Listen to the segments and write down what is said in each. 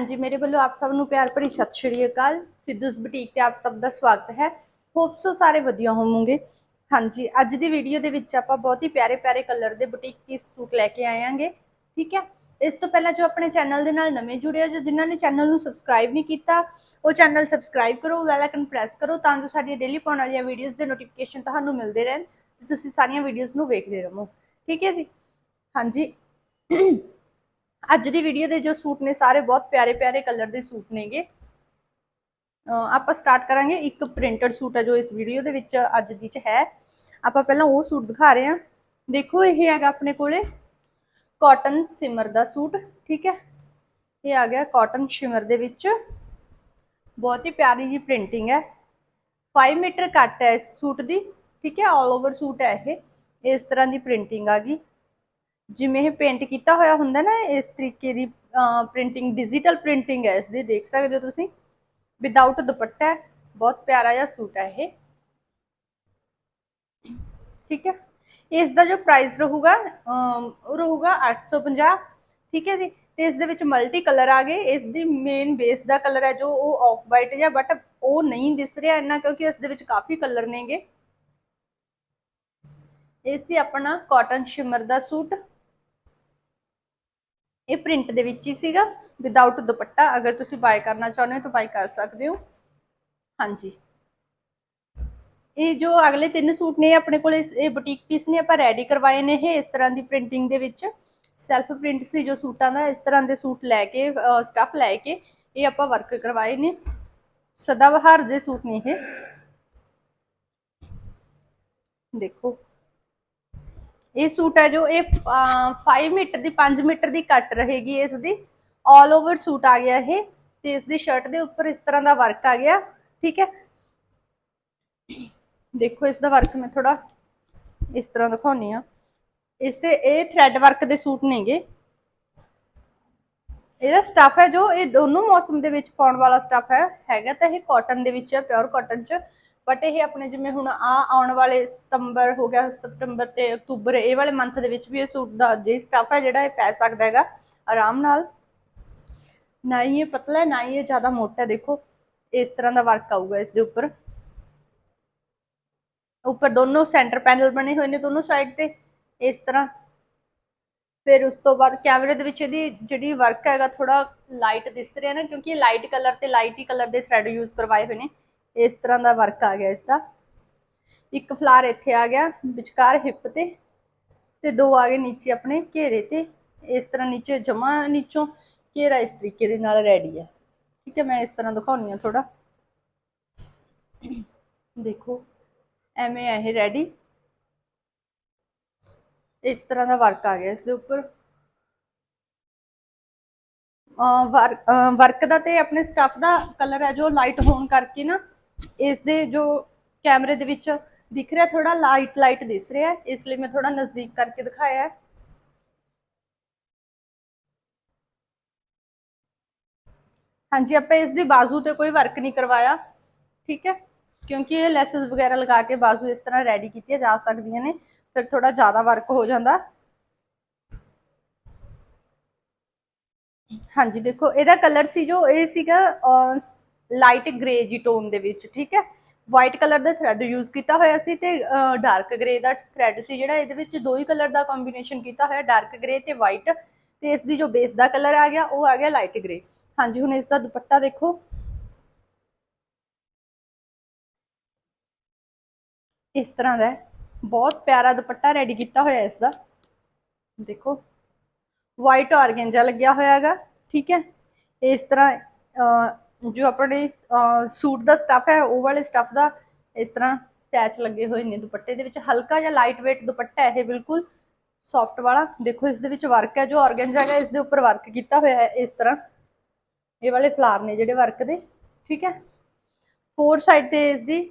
ਹਾਂਜੀ, ਮੇਰੇ ਵੱਲੋਂ ਆਪ ਸਭ ਨੂੰ ਪਿਆਰ ਭਰੀ ਸਤਿ ਸ਼੍ਰੀ ਅਕਾਲ। ਸਿੱਧੂਸ ਬੁਟੀਕ ਤੇ ਆਪ ਸਭ ਦਾ ਸਵਾਗਤ ਹੈ। ਹੋਪ ਸੋ ਸਾਰੇ ਵਧੀਆ ਹੋਵੋਗੇ। ਹਾਂਜੀ, ਅੱਜ ਦੀ ਵੀਡੀਓ ਦੇ ਵਿੱਚ ਆਪਾਂ ਬਹੁਤ ਹੀ ਪਿਆਰੇ ਪਿਆਰੇ ਕਲਰ ਦੇ ਬੁਟੀਕ ਪੀਸ ਸੂਟ ਲੈ ਕੇ ਆਏ ਆਏਾਂਗੇ ਠੀਕ ਹੈ? ਇਸ ਤੋਂ ਪਹਿਲਾਂ ਜੋ ਆਪਣੇ ਚੈਨਲ ਦੇ ਨਾਲ ਨਵੇਂ ਜੁੜੇ ਹੋ ਜੋ ਜਿਨ੍ਹਾਂ ਨੇ ਚੈਨਲ ਨੂੰ ਸਬਸਕ੍ਰਾਈਬ ਨਹੀਂ ਕੀਤਾ, ਉਹ ਚੈਨਲ ਸਬਸਕ੍ਰਾਈਬ ਕਰੋ ਬੈਲ ਆਈਕਨ ਪ੍ਰੈਸ ਕਰੋ ਤਾਂ ਜੋ ਸਾਡੀਆਂ ਡੇਲੀ ਪਾਉਣ ਵਾਲੀਆਂ ਵੀਡੀਓਜ਼ ਦੇ ਨੋਟੀਫਿਕੇਸ਼ਨ ਤੁਹਾਨੂੰ ਮਿਲਦੇ ਰਹਿਣ ਤੇ ਤੁਸੀਂ ਸਾਰੀਆਂ ਵੀਡੀਓਜ਼ ਨੂੰ ਵੇਖਦੇ ਰਹੋ। ਠੀਕ ਹੈ ਜੀ? ਹਾਂਜੀ। ਅੱਜ ਦੀ ਵੀਡੀਓ ਦੇ ਜੋ ਸੂਟ ਨੇ, ਸਾਰੇ ਬਹੁਤ ਪਿਆਰੇ ਪਿਆਰੇ ਕਲਰ ਦੇ ਸੂਟ ਨੇਗੇ। ਆਪਾਂ ਸਟਾਰਟ ਕਰਾਂਗੇ। ਇੱਕ ਪ੍ਰਿੰਟਡ ਸੂਟ ਹੈ ਜੋ ਇਸ ਵੀਡੀਓ ਦੇ ਵਿੱਚ ਅੱਜ ਦੀ ਚ ਹੈ। ਆਪਾਂ ਪਹਿਲਾਂ ਉਹ ਸੂਟ ਦਿਖਾ ਰਹੇ ਹਾਂ। ਦੇਖੋ, ਇਹ ਹੈਗਾ ਆਪਣੇ ਕੋਲੇ ਕਾਟਨ ਸਿਮਰ ਦਾ ਸੂਟ, ਠੀਕ ਹੈ? ਇਹ ਆ ਗਿਆ ਕਾਟਨ ਸ਼ਿਮਰ ਦੇ ਵਿੱਚ। ਬਹੁਤ ਹੀ ਪਿਆਰੀ ਜੀ ਪ੍ਰਿੰਟਿੰਗ ਹੈ। 5 ਮੀਟਰ ਕੱਟ ਹੈ ਇਸ ਸੂਟ ਦੀ, ਠੀਕ ਹੈ? ਆਲ ਓਵਰ ਸੂਟ ਹੈ ਇਹ। ਇਸ ਤਰ੍ਹਾਂ ਦੀ ਪ੍ਰਿੰਟਿੰਗ ਆ ਗਈ। ਜਿਵੇਂ ਇਹ ਪੇਂਟ ਕੀਤਾ ਹੋਇਆ ਹੁੰਦਾ ਨਾ ਇਸ ਤਰੀਕੇ ਦੀ ਪ੍ਰਿੰਟਿੰਗ ਡਿਜੀਟਲ ਪ੍ਰਿੰਟਿੰਗ ਹੈ ਇਸ ਦੀ ਦੇਖ ਸਕਦੇ ਹੋ ਤੁਸੀਂ। ਵਿਦਆਊਟ ਦੁਪੱਟਾ ਬਹੁਤ ਪਿਆਰਾ ਜਿਹਾ ਸੂਟ ਹੈ ਇਹ। ਠੀਕ ਹੈ? ਇਸ ਦਾ ਜੋ ਪ੍ਰਾਈਸ ਰਹੂਗਾ ਅਮ, ਉਹ ਰਹੂਗਾ 850 ਠੀਕ ਹੈ ਜੀ? ਤੇ ਇਸ ਦੇ ਵਿੱਚ ਮਲਟੀ ਕਲਰ ਆ ਗਏ। ਇਸ ਦੀ ਮੇਨ ਬੇਸ ਦਾ ਕਲਰ ਹੈ ਜੋ ਉਹ ਆਫ ਵਾਈਟ ਜਿਹਾ ਬਟ ਉਹ ਨਹੀਂ ਦਿਸ ਰਿਹਾ ਇੰਨਾ ਕਿਉਂਕਿ ਇਸ ਦੇ ਵਿੱਚ ਕਾਫੀ ਕਲਰ ਨੇਗੇ। ਇਹ ਸੀ ਆਪਣਾ ਕਾਟਨ ਸ਼ਿਮਰ ਦਾ ਸੂਟ। ਇਹ ਪ੍ਰਿੰਟ ਦੇ ਵਿੱਚ ਹੀ ਸੀਗਾ ਵਿਦਆਊਟ ਦੁਪੱਟਾ, ਅਗਰ ਤੁਸੀਂ ਬਾਏ ਕਰਨਾ ਚਾਹੁੰਦੇ ਹੋ ਤਾਂ ਬਾਏ ਕਰ ਸਕਦੇ ਹੋ। ਹਾਂਜੀ। ਇਹ ਜੋ ਅਗਲੇ ਤਿੰਨ ਸੂਟ ਨੇ ਆਪਣੇ ਕੋਲ, ਇਹ ਬੁਟੀਕ ਪੀਸ ਨੇ, ਆਪਾਂ ਰੈਡੀ ਕਰਵਾਏ ਨੇ ਇਹ ਇਸ ਤਰ੍ਹਾਂ ਦੀ ਪ੍ਰਿੰਟਿੰਗ ਦੇ ਵਿੱਚ। ਸੈਲਫ ਪ੍ਰਿੰਟ ਸੀ ਜੋ ਸੂਟਾਂ ਦਾ, ਇਸ ਤਰ੍ਹਾਂ ਦੇ ਸੂਟ ਲੈ ਕੇ ਸਟਫ ਲੈ ਕੇ, ਇਹ ਆਪਾਂ ਵਰਕ ਕਰਵਾਏ ਨੇ। ਸਦਾ ਬਹਾਰ ਦੇ ਸੂਟ ਨੇ ਇਹ। ਦੇਖੋ। ਇਹ ਸੂਟ ਹੈ ਜੋ ਇਹ 5 ਮੀਟਰ ਦੀ 5 ਮੀਟਰ ਦੀ ਕੱਟ ਰਹੇਗੀ ਇਸ ਦੀ ਆਲ ਓਵਰ ਸੂਟ ਆ ਗਿਆ ਇਹ ਤੇ ਇਸ ਦੀ ਸ਼ਰਟ ਦੇ ਉੱਪਰ ਇਸ ਤਰ੍ਹਾਂ ਦਾ ਵਰਕ ਆ ਗਿਆ, ਠੀਕ ਹੈ? ਦੇਖੋ ਇਸ ਦਾ ਵਰਕ ਮੈਂ ਥੋੜਾ ਇਸ ਤਰ੍ਹਾਂ ਦਿਖਾਉਣੀ ਆ ਇਸ ਤੇ ਇਹ ਥ੍ਰੈਡ ਵਰਕ ਦੇ ਸੂਟ ਨੇਗੇ ਇਹਦਾ ਸਟਫ ਹੈ ਜੋ ਇਹ ਦੋਨੋਂ ਮੌਸਮ ਦੇ ਵਿੱਚ ਪਾਉਣ ਵਾਲਾ ਸਟਫ ਹੈ, ਹੈਗਾ ਤਾਂ ਇਹ ਕਾਟਨ ਦੇ ਵਿੱਚ ਹੈ ਪਿਓਰ ਕਾਟਨ ਚ। ਬਟ ਇਹ ਆਪਣੇ ਜਿਵੇਂ ਹੁਣ ਆ ਆਉਣ ਵਾਲੇ ਸਤੰਬਰ ਹੋ ਗਿਆ, ਸਤੰਬਰ ਤੇ ਅਕਤੂਬਰ, ਇਹ ਵਾਲੇ ਮੰਥ ਦੇ ਵਿੱਚ ਵੀ ਇਹ ਸੂਟ ਦਾ ਜੇ ਸਟਫ ਹੈ ਜਿਹੜਾ ਇਹ ਪੈ ਸਕਦਾ ਹੈਗਾ, ਆਰਾਮ ਨਾਲ। ਨਾ ਹੀ ਇਹ ਪਤਲਾ, ਨਾ ਹੀ ਇਹ ਜ਼ਿਆਦਾ ਮੋਟਾ, ਦੇਖੋ, ਇਸ ਤਰ੍ਹਾਂ ਦਾ ਵਰਕ ਆਊਗਾ ਇਸ ਦੇ ਉੱਪਰ। ਉੱਪਰ ਦੋਨੋਂ ਸੈਂਟਰ ਪੈਨਲ ਬਣੇ ਹੋਏ ਨੇ ਦੋਨੋਂ ਸਾਈਡ ਤੇ, ਇਸ ਤਰ੍ਹਾਂ। ਫਿਰ ਉਸ ਤੋਂ ਬਾਅਦ ਕੈਮਰੇ ਦੇ ਵਿੱਚ ਇਹਦੀ ਜਿਹੜੀ ਵਰਕ ਹੈਗਾ ਥੋੜਾ ਲਾਈਟ ਦਿਸ ਰਿਹਾ ਨਾ, ਕਿਉਂਕਿ ਲਾਈਟ ਕਲਰ ਤੇ ਲਾਈਟ ਹੀ ਕਲਰ ਦੇ ਥ੍ਰੈਡ ਯੂਜ਼ ਕਰਵਾਏ ਹੋਏ ਨੇ। ਇਸ ਤਰ੍ਹਾਂ ਦਾ ਵਰਕ ਆ ਗਿਆ ਇਸ ਦਾ ਇੱਕ ਫਲਾਰ ਇੱਥੇ ਆ ਗਿਆ, ਵਿਚਕਾਰ ਹਿੱਪ ਤੇ ਤੇ ਦੋ ਆ ਗਏ ਨੀਚੇ ਆਪਣੇ ਘੇਰੇ ਤੇ। ਇਸ ਤਰ੍ਹਾਂ ਨੀਚੇ ਜਮਾ ਨੀਚੋਂ ਘੇਰਾ ਇਸ ਤਰੀਕੇ ਦੇ ਨਾਲ ਰੈਡੀ ਹੈ ਠੀਕ ਹੈ, ਮੈਂ ਇਸ ਤਰ੍ਹਾਂ ਦਿਖਾਉਣੀ ਆ ਥੋੜਾ ਦੇਖੋ, ਐਵੇਂ ਹੈ ਇਹ ਰੈਡੀ ਇਸ ਤਰ੍ਹਾਂ ਦਾ ਵਰਕ ਆ ਗਿਆ ਇਸ ਦੇ ਉੱਪਰ ਵਰਕ ਦਾ ਤੇ ਆਪਣੇ ਸਟਫ ਦਾ ਕਲਰ ਹੈ ਜੋ ਲਾਈਟ ਹੋਣ ਕਰਕੇ ਨਾ ਇਸ ਦੇ ਜੋ ਕੈਮਰੇ ਦੇ ਵਿੱਚ ਦਿਖ ਰਿਹਾ ਥੋੜਾ ਲਾਈਟ ਲਾਈਟ ਦਿਸ ਰਿਹਾ ਇਸ ਲਈ ਮੈਂ ਥੋੜਾ ਨਜ਼ਦੀਕ ਕਰਕੇ ਦਿਖਾਇਆ ਹੈ। ਹਾਂਜੀ, ਆਪਾਂ ਇਸ ਦੀ ਬਾਜ਼ੂ ਤੇ ਕੋਈ ਵਰਕ ਨਹੀਂ ਕਰਵਾਇਆ, ਠੀਕ ਹੈ? ਕਿਉਂਕਿ ਇਹ ਲੈਸਸ ਵਗੈਰਾ ਲਗਾ ਕੇ ਬਾਜ਼ੂ ਇਸ ਤਰ੍ਹਾਂ ਰੈਡੀ ਕੀਤੀਆਂ ਜਾ ਸਕਦੀਆਂ ਨੇ, ਫਿਰ ਥੋੜਾ ਜ਼ਿਆਦਾ ਵਰਕ ਹੋ ਜਾਂਦਾ। ਹਾਂਜੀ, ਦੇਖੋ, ਇਹਦਾ ਕਲਰ ਸੀ ਜੋ, ਇਹ ਸੀਗਾ ਲਾਈਟ ਗ੍ਰੇ ਜੀ ਟੋਨ ਦੇ ਵਿੱਚ, ਠੀਕ ਹੈ? ਵਾਈਟ ਕਲਰ ਦਾ ਥ੍ਰੈਡ ਯੂਜ਼ ਕੀਤਾ ਹੋਇਆ ਸੀ ਤੇ ਡਾਰਕ ਗ੍ਰੇ ਦਾ ਥ੍ਰੈਡ ਸੀ ਜਿਹੜਾ, ਇਹਦੇ ਵਿੱਚ ਦੋ ਹੀ ਕਲਰ ਦਾ ਕੰਬੀਨੇਸ਼ਨ ਕੀਤਾ ਹੋਇਆ ਡਾਰਕ ਗ੍ਰੇ ਤੇ ਵਾਈਟ ਤੇ ਇਸ ਦੀ ਜੋ ਬੇਸ ਦਾ ਕਲਰ ਆ ਗਿਆ, ਉਹ ਆ ਗਿਆ ਲਾਈਟ ਗ੍ਰੇ ਹਾਂਜੀ, ਹੁਣ ਇਸ ਦਾ ਦੁਪੱਟਾ ਦੇਖੋ। ਇਸ ਤਰ੍ਹਾਂ ਦਾ ਬਹੁਤ ਪਿਆਰਾ ਦੁਪੱਟਾ ਰੈਡੀ ਕੀਤਾ ਹੋਇਆ ਇਸ ਦਾ। ਦੇਖੋ। ਵਾਈਟ ਆਰਗੈਂਜਾ ਲੱਗਿਆ ਹੋਇਆ ਹੈਗਾ, ਠੀਕ ਹੈ? ਇਸ ਤਰ੍ਹਾਂ ਜੋ ਆਪਣੇ ਸੂਟ ਦਾ ਸਟਫ ਹੈ, ਉਹ ਵਾਲੇ ਸਟਫ ਦਾ ਇਸ ਤਰ੍ਹਾਂ ਪੈਚ ਲੱਗੇ ਹੋਏ ਨੇ ਦੁਪੱਟੇ ਦੇ ਵਿੱਚ। ਹਲਕਾ ਜਿਹਾ ਲਾਈਟ weight ਦੁਪੱਟਾ ਹੈ ਇਹ ਬਿਲਕੁਲ। ਸੌਫਟ ਵਾਲਾ। ਦੇਖੋ, ਇਸ ਦੇ ਵਿੱਚ ਵਰਕ ਹੈ, ਜੋ ਆਰਗੈਂਜਾ ਹੈ ਇਸ ਦੇ ਉੱਪਰ ਵਰਕ ਕੀਤਾ ਹੋਇਆ ਹੈ, ਇਸ ਤਰ੍ਹਾਂ। ਇਹ ਵਾਲੇ ਫਲਾਰ ਨੇ ਜਿਹੜੇ ਵਰਕ ਦੇ, ਠੀਕ ਹੈ? ਫੋਰ ਸਾਈਡ ਤੇ ਇਸ ਦੀ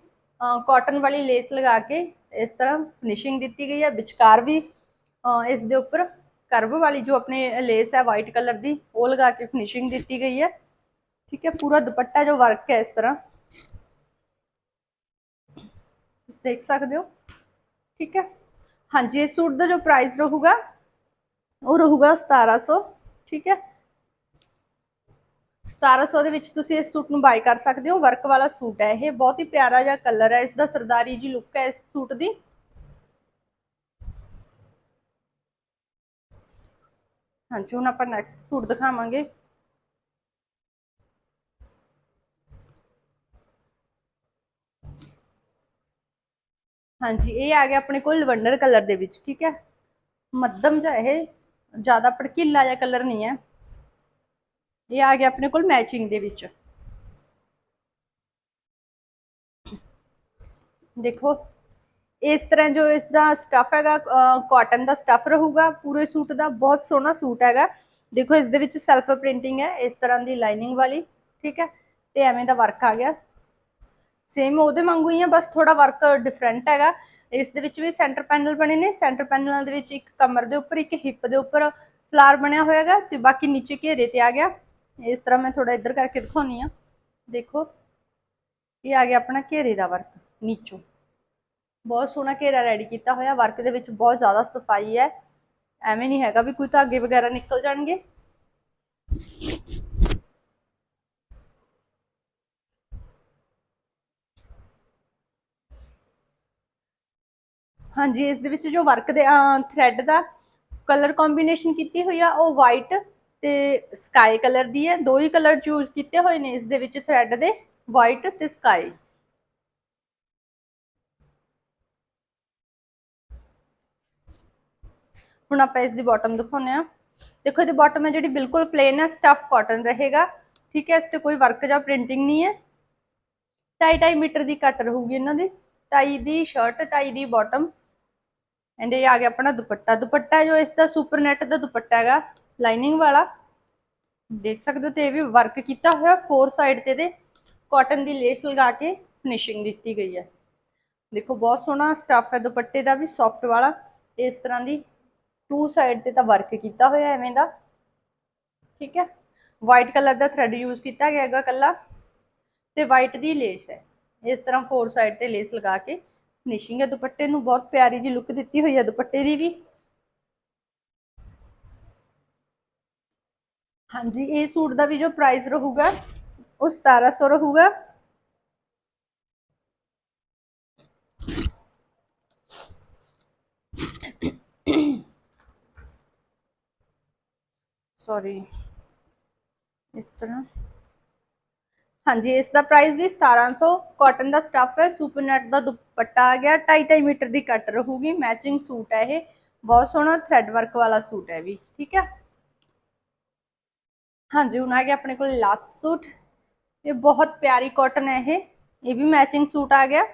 ਕਾਟਨ ਵਾਲੀ ਲੇਸ ਲਗਾ ਕੇ ਇਸ ਤਰ੍ਹਾਂ ਫਿਨਿਸ਼ਿੰਗ ਦਿੱਤੀ ਗਈ ਹੈ। ਵਿਚਕਾਰ ਵੀ ਇਸ ਦੇ ਉੱਪਰ ਕਰਵ ਵਾਲੀ ਜੋ ਆਪਣੇ ਲੇਸ ਹੈ ਵਾਈਟ ਕਲਰ ਦੀ, ਉਹ ਲਗਾ ਕੇ ਫਿਨਿਸ਼ਿੰਗ ਦਿੱਤੀ ਗਈ ਹੈ। ਠੀਕ ਹੈ ਪੂਰਾ ਦੁਪੱਟਾ ਜੋ ਵਰਕ ਹੈ ਇਸ ਤਰ੍ਹਾਂ ਤੁਸੀਂ ਦੇਖ ਸਕਦੇ ਹੋ ਠੀਕ ਹੈ ਹਾਂਜੀ ਇਸ ਸੂਟ ਦਾ ਜੋ ਪ੍ਰਾਈਸ ਰਹੂਗਾ ਉਹ ਰਹੂਗਾ 1700 ਠੀਕ ਹੈ 1700 ਦੇ ਵਿੱਚ ਤੁਸੀਂ ਇਸ ਸੂਟ ਨੂੰ ਬਾਈ ਕਰ ਸਕਦੇ ਹੋ ਵਰਕ ਵਾਲਾ ਸੂਟ ਹੈ ਇਹ ਬਹੁਤ ਹੀ ਪਿਆਰਾ ਜਿਹਾ ਕਲਰ ਹੈ ਇਸ ਦਾ ਸਰਦਾਰੀ ਜੀ ਲੁੱਕ ਹੈ ਇਸ ਸੂਟ ਦੀ ਹਾਂਜੀ ਹੁਣ ਆਪਾਂ ਨੈਕਸਟ ਸੂਟ ਦਿਖਾਵਾਂਗੇ ਹਾਂਜੀ, ਇਹ ਆ ਗਿਆ ਆਪਣੇ ਕੋਲ ਲਵੰਡਰ ਕਲਰ ਦੇ ਵਿੱਚ, ਠੀਕ ਹੈ? ਮੱਧਮ ਜਿਹਾ ਇਹ ਜ਼ਿਆਦਾ ਭੜਕੀਲਾ ਜਿਹਾ ਕਲਰ ਨਹੀਂ ਹੈ। ਇਹ ਆ ਗਿਆ ਆਪਣੇ ਕੋਲ ਮੈਚਿੰਗ ਦੇ ਵਿੱਚ। ਦੇਖੋ, ਇਸ ਤਰ੍ਹਾਂ ਜੋ ਇਸ ਦਾ ਸਟਫ ਹੈਗਾ ਕਾਟਨ ਦਾ ਸਟਫ ਰਹੂਗਾ, ਪੂਰੇ ਸੂਟ ਦਾ, ਬਹੁਤ ਸੋਹਣਾ ਸੂਟ ਹੈਗਾ। ਦੇਖੋ, ਇਸ ਦੇ ਵਿੱਚ ਸੈਲਫ ਪ੍ਰਿੰਟਿੰਗ ਹੈ, ਇਸ ਤਰ੍ਹਾਂ ਦੀ ਲਾਈਨਿੰਗ ਵਾਲੀ, ਠੀਕ ਹੈ? ਤੇ ਐਵੇਂ ਦਾ ਵਰਕ ਆ ਗਿਆ। ਸੇਮ ਉਹਦੇ ਵਾਂਗੂ ਹੀ ਆ, ਬਸ ਥੋੜਾ ਵਰਕ ਡਿਫਰੈਂਟ ਹੈਗਾ। ਇਸ ਦੇ ਵਿੱਚ ਵੀ ਸੈਂਟਰ ਪੈਨਲ ਬਣੇ ਨੇ ਸੈਂਟਰ ਪੈਨਲਾਂ ਦੇ ਵਿੱਚ ਇੱਕ ਕਮਰ ਦੇ ਉੱਪਰ, ਇੱਕ ਹਿੱਪ ਦੇ ਉੱਪਰ ਫਲਾਰ ਬਣਿਆ ਹੋਇਆ ਹੋਇਆਗਾ ਤੇ ਬਾਕੀ ਨੀਚੇ ਘੇਰੇ ਤੇ ਆ ਗਿਆ। ਇਸ ਤਰ੍ਹਾਂ ਮੈਂ ਥੋੜਾ ਇੱਧਰ ਕਰਕੇ ਦਿਖਾਉਣੀ ਆ ਦੇਖੋ, ਇਹ ਆ ਗਿਆ ਆਪਣਾ ਘੇਰੇ ਦਾ ਵਰਕ ਨੀਚੋਂ। ਬਹੁਤ ਸੋਹਣਾ ਘੇਰਾ ਰੈਡੀ ਕੀਤਾ ਹੋਇਆ। ਵਰਕ ਦੇ ਵਿੱਚ ਬਹੁਤ ਜ਼ਿਆਦਾ ਸਫ਼ਾਈ ਹੈ। ਐਵੇਂ ਨਹੀਂ ਹੈਗਾ ਵੀ ਕੋਈ ਧਾਗੇ ਵਗੈਰਾ ਨਿਕਲ ਜਾਣਗੇ। ਹਾਂਜੀ, ਇਸ ਦੇ ਵਿੱਚ ਜੋ ਵਰਕ ਦੇ ਥ੍ਰੈਡ ਦਾ ਕਲਰ ਕੰਬੀਨੇਸ਼ਨ ਕੀਤੀ ਹੋਈ ਆ, ਉਹ ਵਾਈਟ ਤੇ ਸਕਾਈ ਕਲਰ ਦੀ ਹੈ। ਦੋ ਹੀ ਕਲਰ ਚੂਜ਼ ਕੀਤੇ ਹੋਏ ਨੇ ਇਸ ਦੇ ਵਿੱਚ ਥ੍ਰੈਡ ਦੇ ਵਾਈਟ ਤੇ ਸਕਾਈ ਹੁਣ ਆਪਾਂ ਇਸ ਦੀ ਬਾਟਮ ਦਿਖਾਉਂਦੇ ਆ ਦੇਖੋ, ਇਹਦੀ ਬਾਟਮ ਹੈ ਜਿਹੜੀ ਬਿਲਕੁਲ ਪਲੇਨ ਹੈ ਸਟਫ ਕਾਟਨ ਰਹੇਗਾ। ਠੀਕ ਹੈ, ਇਸ ਤੇ ਕੋਈ ਵਰਕ ਜਾਂ ਪ੍ਰਿੰਟਿੰਗ ਨਹੀਂ ਹੈ। 2.5 ਮੀਟਰ ਦੀ ਕੱਟ ਰਹੂਗੀ ਇਹਨਾਂ ਦੀ। ਟਾਈ ਦੀ ਸ਼ਰਟ ਟਾਈ ਦੀ ਬਾਟਮ ਐਂਡ ਇਹ ਆ ਗਿਆ ਆਪਣਾ ਦੁਪੱਟਾ। ਦੁਪੱਟਾ ਜੋ ਇਸ ਦਾ ਸੁਪਰ ਨੈਟ ਦਾ ਦੁਪੱਟਾ ਹੈਗਾ ਲਾਈਨਿੰਗ ਵਾਲਾ। ਦੇਖ ਸਕਦੇ ਹੋ ਤੇ ਇਹ ਵੀ ਵਰਕ ਕੀਤਾ ਹੋਇਆ ਫੋਰ ਸਾਈਡ ਤੇ ਤੇ ਕਾਟਨ ਦੀ ਲੇਸ ਲਗਾ ਕੇ ਫਿਨਿਸ਼ਿੰਗ ਦਿੱਤੀ ਗਈ ਹੈ। ਦੇਖੋ ਬਹੁਤ ਸੋਹਣਾ ਸਟਫ ਹੈ ਦੁਪੱਟੇ ਦਾ ਵੀ ਸੌਫਟ ਵਾਲਾ। ਇਸ ਤਰ੍ਹਾਂ ਦੀ ਟੂ ਸਾਈਡ ਤੇ ਤਾਂ ਵਰਕ ਕੀਤਾ ਹੋਇਆ ਐਵੇਂ ਦਾ। ਠੀਕ ਹੈ? ਵਾਈਟ ਕਲਰ ਦਾ ਥ੍ਰੈਡ ਯੂਜ਼ ਕੀਤਾ ਗਿਆ ਹੈਗਾ ਕੱਲਾ ਤੇ ਵਾਈਟ ਦੀ ਲੇਸ ਹੈ। ਇਸ ਤਰ੍ਹਾਂ ਫੋਰ ਸਾਈਡ ਤੇ ਲੇਸ ਲਗਾ ਕੇ ਫਿਨਿਸ਼ਿੰਗ ਹੈ, ਦੁਪੱਟੇ ਨੂੰ ਬਹੁਤ ਪਿਆਰੀ ਜੀ ਲੁੱਕ ਦਿੱਤੀ ਹੋਈ ਹੈ, ਦੁਪੱਟੇ ਦੀ ਵੀ। ਹਾਂਜੀ, ਇਹ ਸੂਟ ਦਾ ਵੀ ਜੋ ਪ੍ਰਾਈਸ ਰਹੂਗਾ, ਉਹ 1700 ਰਹੂਗਾ। ਸੌਰੀ ਇਸ ਤਰ੍ਹਾਂ। ਹਾਂਜੀ, ਇਸ ਦਾ ਪ੍ਰਾਈਸ ਵੀ 1700 ਕਾਟਨ ਦਾ ਸਟਫ ਹੈ ਸੁਪਰ ਨੈਟ ਦਾ ਦੁਪੱਟਾ ਆ ਗਿਆ 2.5 ਮੀਟਰ ਦੀ ਕੱਟ ਰਹੂਗੀ ਮੈਚਿੰਗ ਸੂਟ ਹੈ ਇਹ, ਬਹੁਤ ਸੋਹਣਾ ਥ੍ਰੈਡ ਵਰਕ ਵਾਲਾ ਸੂਟ ਹੈ ਵੀ, ਠੀਕ ਹੈ? ਹਾਂਜੀ, ਹੁਣ ਆ ਗਿਆ ਆਪਣੇ ਕੋਲ ਲਾਸਟ ਸੂਟ ਇਹ ਬਹੁਤ ਪਿਆਰੀ ਕਾਟਨ ਹੈ ਇਹ ਇਹ ਵੀ ਮੈਚਿੰਗ ਸੂਟ ਆ ਗਿਆ।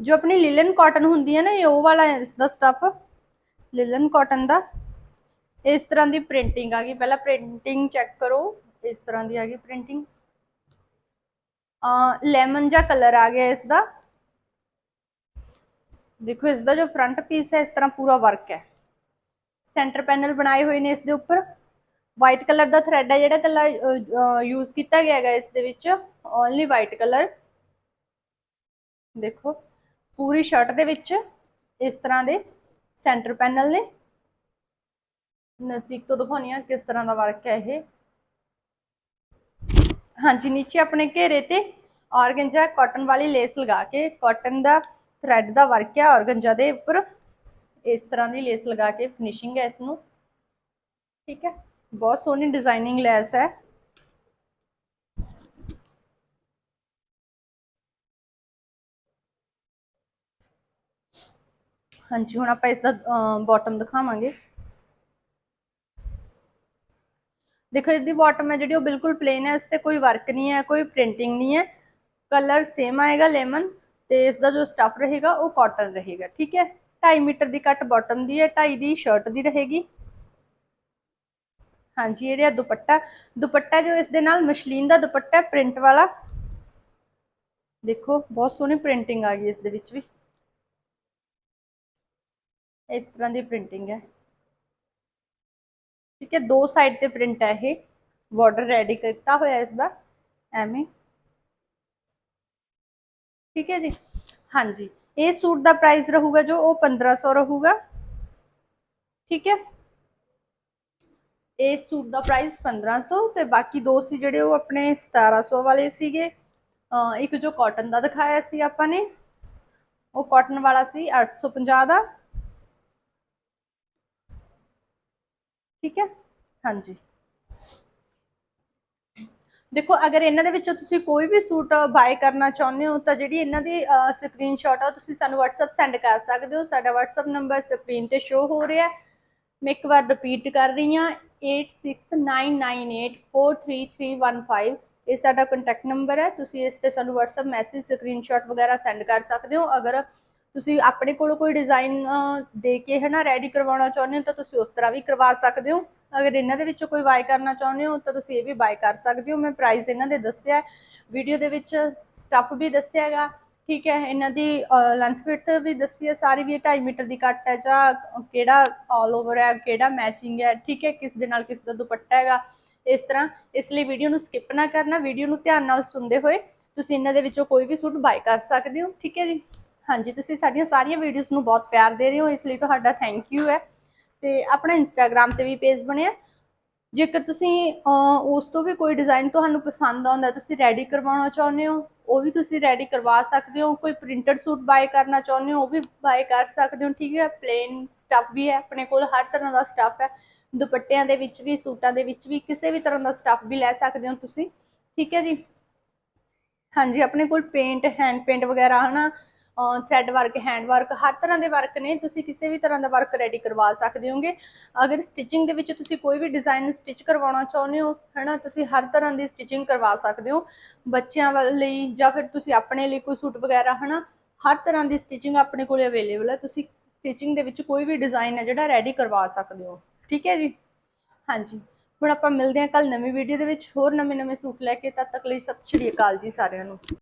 ਜੋ ਆਪਣੀ ਲਿਲਨ ਕਾਟਨ ਹੁੰਦੀ ਹੈ ਨਾ, ਇਹ ਉਹ ਵਾਲਾ ਹੈ ਇਸ ਦਾ ਸਟਫ ਲਿਲਨ ਕਾਟਨ ਦਾ। ਇਸ ਤਰ੍ਹਾਂ ਦੀ ਪ੍ਰਿੰਟਿੰਗ ਆ ਗਈ। ਪਹਿਲਾਂ ਪ੍ਰਿੰਟਿੰਗ ਚੈੱਕ ਕਰੋ। ਇਸ ਤਰ੍ਹਾਂ ਦੀ ਆ ਗਈ ਪ੍ਰਿੰਟਿੰਗ ਆ ਲੈਮਨ ਜਾਂ ਕਲਰ ਆ ਗਿਆ ਇਸ ਦਾ ਦੇਖੋ ਇਸ ਦਾ ਜੋ ਫਰੰਟ ਪੀਸ ਹੈ, ਇਸ ਤਰ੍ਹਾਂ ਪੂਰਾ ਵਰਕ ਹੈ। ਸੈਂਟਰ ਪੈਨਲ ਬਣਾਏ ਹੋਏ ਨੇ ਇਸ ਦੇ ਉੱਪਰ। ਵਾਈਟ ਕਲਰ ਦਾ ਥ੍ਰੈਡ ਹੈ ਜਿਹੜਾ ਕਲਰ ਯੂਜ਼ ਕੀਤਾ ਗਿਆ ਹੈਗਾ ਇਸ ਦੇ ਵਿੱਚ। ਓਨਲੀ ਵਾਈਟ ਕਲਰ ਦੇਖੋ, ਪੂਰੀ ਸ਼ਰਟ ਦੇ ਵਿੱਚ ਇਸ ਤਰ੍ਹਾਂ ਦੇ ਸੈਂਟਰ ਪੈਨਲ ਨੇ। ਨਜ਼ਦੀਕ ਤੋਂ ਦਿਖਾਉਣੀ ਆ ਕਿਸ ਤਰ੍ਹਾਂ ਦਾ ਵਰਕ ਹੈ ਇਹ। ਹਾਂਜੀ, ਨੀਚੇ ਆਪਣੇ ਘੇਰੇ ਤੇ ਔਰਗੰਜਾ ਕਾਟਨ ਵਾਲੀ ਲੇਸ ਲਗਾ ਕੇ ਕਾਟਨ ਦਾ ਥ੍ਰੈਡ ਦਾ ਵਰਕ ਹੈ। ਔਰਗੰਜਾ ਦੇ ਉੱਪਰ ਇਸ ਤਰ੍ਹਾਂ ਦੀ ਲੇਸ ਲਗਾ ਕੇ ਫਿਨਿਸ਼ਿੰਗ ਹੈ ਇਸ ਨੂੰ ਠੀਕ ਹੈ? ਬਹੁਤ ਸੋਹਣੀ ਡਿਜ਼ਾਈਨਿੰਗ ਲੈਸ ਹੈ। ਹਾਂਜੀ, ਹੁਣ ਆਪਾਂ ਇਸ ਦਾ ਬਾਟਮ ਦਿਖਾਵਾਂਗੇ। ਦੇਖੋ ਇਸ ਦੀ ਬਾਟਮ ਹੈ ਜਿਹੜੀ, ਉਹ ਬਿਲਕੁਲ ਪਲੇਨ ਹੈ, ਇਸ ਤੇ ਕੋਈ ਵਰਕ ਨਹੀਂ ਹੈ, ਕੋਈ ਪ੍ਰਿੰਟਿੰਗ ਨਹੀਂ ਹੈ। ਕਲਰ ਸੇਮ ਆਏਗਾ ਲੈਮਨ ਤੇ ਇਸ ਦਾ ਜੋ ਸਟਫ ਰਹੇਗਾ, ਉਹ ਕਾਟਨ ਰਹੇਗਾ, ਠੀਕ ਹੈ? 2.5 ਮੀਟਰ ਦੀ ਕੱਟ ਬਾਟਮ ਦੀ ਹੈ 2.5 ਦੀ ਸ਼ਰਟ ਦੀ ਰਹੇਗੀ। ਹਾਂਜੀ, ਇਹ ਰਿਹਾ ਦੁਪੱਟਾ। ਦੁਪੱਟਾ ਜੋ ਇਸ ਦੇ ਨਾਲ ਮਸ਼ਲੀਨ ਦਾ ਦੁਪੱਟਾ ਪ੍ਰਿੰਟ ਵਾਲਾ। ਦੇਖੋ, ਬਹੁਤ ਸੋਹਣੀ ਪ੍ਰਿੰਟਿੰਗ ਆ ਗਈ ਇਸ ਦੇ ਵਿੱਚ ਵੀ। ਇਸ ਤਰ੍ਹਾਂ ਦੀ ਪ੍ਰਿੰਟਿੰਗ ਹੈ। ਠੀਕ ਹੈ, ਦੋ ਸਾਈਡ ਤੇ ਪ੍ਰਿੰਟ ਹੈ ਇਹ। ਬਾਰਡਰ ਰੈਡੀ ਕੀਤਾ ਹੋਇਆ ਇਸ ਦਾ ਐਵੇਂ। ਠੀਕ ਹੈ ਜੀ? ਹਾਂਜੀ। ਇਹ ਸੂਟ ਦਾ ਪ੍ਰਾਈਸ ਰਹੂਗਾ ਜੋ ਉਹ 1500 ਰਹੂਗਾ। ਠੀਕ ਹੈ? ਇਸ ਸੂਟ ਦਾ ਪ੍ਰਾਈਸ 1500 ਤੇ ਬਾਕੀ ਦੋ ਸੀ ਜਿਹੜੇ ਉਹ ਆਪਣੇ 1700 ਵਾਲੇ ਸੀਗੇ। ਇੱਕ ਜੋ ਕਾਟਨ ਦਾ ਦਿਖਾਇਆ ਸੀ ਆਪਾਂ ਨੇ। ਉਹ ਕਾਟਨ ਵਾਲਾ ਸੀ 850 ਦਾ। ਠੀਕ ਹੈ? ਹਾਂਜੀ। ਦੇਖੋ, ਅਗਰ ਇਹਨਾਂ ਦੇ ਵਿੱਚੋਂ ਤੁਸੀਂ ਕੋਈ ਵੀ ਸੂਟ ਬਾਏ ਕਰਨਾ ਚਾਹੁੰਦੇ ਹੋ, ਤਾਂ ਜਿਹੜੀ ਇਹਨਾਂ ਦੀ ਸਕਰੀਨਸ਼ਾਟ ਆ, ਉਹ ਤੁਸੀਂ ਸਾਨੂੰ WhatsApp ਸੈਂਡ ਕਰ ਸਕਦੇ ਹੋ। ਸਾਡਾ WhatsApp ਨੰਬਰ ਸਕਰੀਨ ਤੇ ਸ਼ੋ ਹੋ ਰਿਹਾ ਮੈਂ ਇੱਕ ਵਾਰ ਰਿਪੀਟ ਕਰ ਰਹੀ ਹਾਂ 8699843315 ਇਹ ਸਾਡਾ ਕੰਟੈਕਟ ਨੰਬਰ ਹੈ। ਤੁਸੀਂ ਇਸ ਤੇ ਸਾਨੂੰ WhatsApp ਮੈਸੇਜ ਸਕਰੀਨਸ਼ਾਟ ਵਗੈਰਾ ਸੈਂਡ ਕਰ ਸਕਦੇ ਹੋ। ਅਗਰ ਤੁਸੀਂ ਆਪਣੇ ਕੋਲੋਂ ਕੋਈ ਡਿਜ਼ਾਈਨ ਦੇ ਕੇ ਹੈ ਨਾ ਰੈਡੀ ਕਰਵਾਉਣਾ ਚਾਹੁੰਦੇ ਹੋ ਤਾਂ ਤੁਸੀਂ ਉਸ ਤਰ੍ਹਾਂ ਵੀ ਕਰਵਾ ਸਕਦੇ ਹੋ। ਅਗਰ ਇਹਨਾਂ ਦੇ ਵਿੱਚੋਂ ਕੋਈ ਬਾਏ ਕਰਨਾ ਚਾਹੁੰਦੇ ਹੋ ਤਾਂ ਤੁਸੀਂ ਇਹ ਵੀ ਬਾਏ ਕਰ ਸਕਦੇ ਹੋ। ਮੈਂ ਪ੍ਰਾਈਸ ਇਹਨਾਂ ਦੇ ਦੱਸਿਆ ਵੀਡੀਓ ਦੇ ਵਿੱਚ ਸਟੱਫ ਵੀ ਦੱਸਿਆ ਹੈਗਾ। ਠੀਕ ਹੈ, ਇਹਨਾਂ ਦੀ ਲੈਂਥ ਫਿਟ ਵੀ ਦੱਸੀ ਹੈ। ਸਾਰੀ ਵੀ 2.5 ਮੀਟਰ ਦੀ ਕੱਟ ਹੈ ਜਾਂ ਕਿਹੜਾ ਆਲ ਓਵਰ ਹੈ, ਕਿਹੜਾ ਮੈਚਿੰਗ ਹੈ। ਠੀਕ ਹੈ, ਕਿਸ ਦੇ ਨਾਲ ਕਿਸ ਦਾ ਦੁਪੱਟਾ ਹੈਗਾ। ਇਸ ਤਰ੍ਹਾਂ, ਇਸ ਲਈ ਵੀਡੀਓ ਨੂੰ ਸਕਿਪ ਨਾ ਕਰਨਾ। ਵੀਡੀਓ ਨੂੰ ਧਿਆਨ ਨਾਲ ਸੁਣਦੇ ਹੋਏ ਤੁਸੀਂ ਇਹਨਾਂ ਦੇ ਵਿੱਚੋਂ ਕੋਈ ਵੀ ਸੂਟ ਬਾਏ ਕਰ ਸਕਦੇ ਹੋ। ਠੀਕ ਹੈ ਜੀ। ਹਾਂਜੀ, ਤੁਸੀਂ ਸਾਡੀਆਂ ਸਾਰੀਆਂ ਵੀਡੀਓਜ਼ ਨੂੰ ਬਹੁਤ ਪਿਆਰ ਦੇ ਰਹੇ ਹੋ, ਇਸ ਲਈ ਤੁਹਾਡਾ ਥੈਂਕ ਯੂ ਹੈ। ਤੇ ਆਪਣਾ ਇੰਸਟਾਗ੍ਰam ਤੇ ਵੀ ਪੇਜ ਬਣਿਆ। ਜੇਕਰ ਤੁਸੀਂ ਉਸ ਤੋਂ ਵੀ ਕੋਈ ਡਿਜ਼ਾਈਨ ਤੁਹਾਨੂੰ ਪਸੰਦ ਆਉਂਦਾ, ਤੁਸੀਂ ਰੈਡੀ ਕਰਵਾਉਣਾ ਚਾਹੁੰਦੇ ਹੋ, ਉਹ ਵੀ ਤੁਸੀਂ ਰੈਡੀ ਕਰਵਾ ਸਕਦੇ ਹੋ। ਕੋਈ ਪ੍ਰਿੰਟਡ ਸੂਟ ਬਾਏ ਕਰਨਾ ਚਾਹੁੰਦੇ ਹੋ, ਉਹ ਵੀ ਬਾਏ ਕਰ ਸਕਦੇ ਹੋ, ਠੀਕ ਹੈ। ਪਲੇਨ ਸਟੱਫ ਵੀ ਹੈ, ਆਪਣੇ ਕੋਲ ਹਰ ਤਰ੍ਹਾਂ ਦਾ ਸਟੱਫ ਹੈ। ਦੁਪੱਟਿਆਂ ਦੇ ਵਿੱਚ ਵੀ, ਸੂਟਾਂ ਦੇ ਵਿੱਚ ਵੀ, ਕਿਸੇ ਵੀ ਤਰ੍ਹਾਂ ਦਾ ਸਟੱਫ ਵੀ ਲੈ ਸਕਦੇ ਹੋ ਤੁਸੀਂ, ਠੀਕ ਹੈ ਜੀ। ਹਾਂਜੀ, ਆਪਣੇ ਕੋਲ ਪੇਂਟ ਹੈਂਡ ਪੇਂਟ ਵਗੈਰਾ, ਹਨਾ। ਥ੍ਰੈਡ ਵਰਕ ਹੈਂਡ ਵਰਕ ਹਰ ਤਰ੍ਹਾਂ ਦੇ ਵਰਕ ਨੇ। ਤੁਸੀਂ ਕਿਸੇ ਵੀ ਤਰ੍ਹਾਂ ਦਾ ਵਰਕ ਰੈਡੀ ਕਰਵਾ ਸਕਦੇ ਹੋਗੇ। ਅਗਰ ਸਟਿਚਿੰਗ ਦੇ ਵਿੱਚ ਤੁਸੀਂ ਕੋਈ ਵੀ ਡਿਜ਼ਾਈਨ ਸਟਿਚ ਕਰਵਾਉਣਾ ਚਾਹੁੰਦੇ ਹੋ, ਹਨਾ, ਤੁਸੀਂ ਹਰ ਤਰ੍ਹਾਂ ਦੀ ਸਟਿਚਿੰਗ ਕਰਵਾ ਸਕਦੇ ਹੋ। ਬੱਚਿਆਂ ਲਈ ਜਾਂ ਫਿਰ ਤੁਸੀਂ ਆਪਣੇ ਲਈ ਕੋਈ ਸੂਟ ਵਗੈਰਾ, ਹਨਾ, ਹਰ ਤਰ੍ਹਾਂ ਦੀ ਸਟਿਚਿੰਗ ਆਪਣੇ ਕੋਲ ਅਵੇਲੇਬਲ ਹੈ। ਤੁਸੀਂ ਸਟਿਚਿੰਗ ਦੇ ਵਿੱਚ ਕੋਈ ਵੀ ਡਿਜ਼ਾਈਨ ਹੈ ਜਿਹੜਾ ਰੈਡੀ ਕਰਵਾ ਸਕਦੇ ਹੋ। ਠੀਕ ਹੈ ਜੀ? ਹਾਂਜੀ। ਹੁਣ ਆਪਾਂ ਮਿਲਦੇ ਹਾਂ ਕੱਲ ਨਵੀਂ ਵੀਡੀਓ ਦੇ ਵਿੱਚ। ਹੋਰ ਨਵੇਂ ਨਵੇਂ ਸੂਟ ਲੈ ਕੇ, ਤਦ ਤੱਕ ਲਈ ਸਤਿ ਸ਼੍ਰੀ ਅਕਾਲ ਜੀ ਸਾਰਿਆਂ ਨੂੰ।